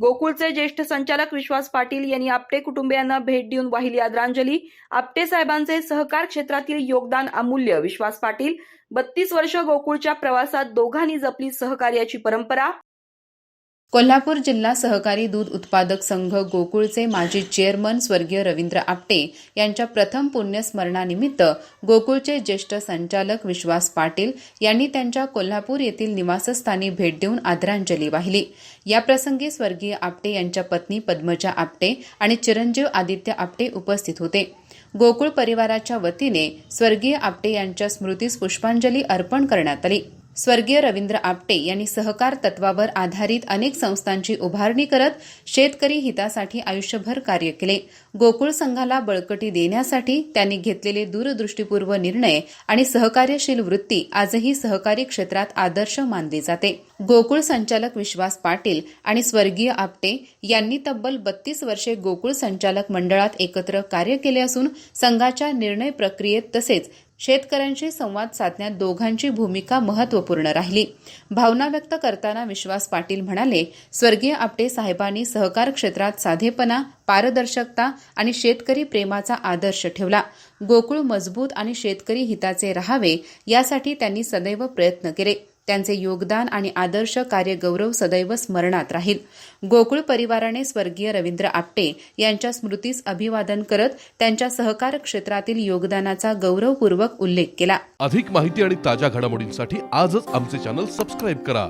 गोकुळचे ज्येष्ठ संचालक विश्वास पाटील यांनी आपटे कुटुंबियांना भेट देऊन वाहिली आदरांजली. आपटे साहेबांचे सहकार क्षेत्रातील योगदान अमूल्य विश्वास पाटील. बत्तीस वर्ष गोकुळच्या प्रवासात दोघांनी जपली सहकार्याची परंपरा. कोल्हापूर जिल्हा सहकारी दूध उत्पादक संघ गोकुळचे माजी चेअरमन स्वर्गीय रवींद्र आपटे यांच्या प्रथम पुण्यस्मरणानिमित्त गोकुळचे ज्येष्ठ संचालक विश्वास पाटील यांनी त्यांच्या कोल्हापूर येथील निवासस्थानी भेट देऊन आदरांजली वाहिली. याप्रसंगी स्वर्गीय आपटे यांच्या पत्नी पद्मजा आपटे आणि चिरंजीव आदित्य आपटे उपस्थित होते. गोकुळ परिवाराच्या वतीने स्वर्गीय आपटे यांच्या स्मृतीस पुष्पांजली अर्पण करण्यात आली. स्वर्गीय रवींद्र आपटे यांनी सहकार तत्वावर आधारित अनेक संस्थांची उभारणी करत शेतकरी हितासाठी आयुष्यभर कार्य केले. गोकुळ संघाला बळकटी देण्यासाठी त्यांनी घेतलेले दूरदृष्टीपूर्व निर्णय आणि सहकार्यशील वृत्ती आजही सहकारी क्षेत्रात आदर्श मानली जाते. गोकुळ संचालक विश्वास पाटील आणि स्वर्गीय आपटे यांनी तब्बल बत्तीस वर्षे गोकुळ संचालक मंडळात एकत्र कार्य केले असून संघाच्या निर्णय प्रक्रियेत तसेच शेतकऱ्यांशी संवाद साधण्यात दोघांची भूमिका महत्त्वपूर्ण राहिली. भावना व्यक्त करताना विश्वास पाटील म्हणाले स्वर्गीय आपटे साहेबांनी सहकार क्षेत्रात साधेपणा पारदर्शकता आणि शेतकरी प्रेमाचा आदर्श ठेवला. गोकुळ मजबूत आणि शेतकरी हिताचे राहावे यासाठी त्यांनी सदैव प्रयत्न केले. त्यांचे योगदान आणि आदर्श कार्य गौरव सदैव स्मरणात राहील. गोकुळ परिवाराने स्वर्गीय रवींद्र आपटे यांच्या स्मृतीस अभिवादन करत त्यांच्या सहकार क्षेत्रातील योगदानाचा गौरवपूर्वक उल्लेख केला. अधिक माहिती आणि ताज्या घडामोडींसाठी आजच आमचे चॅनल सबस्क्राईब करा.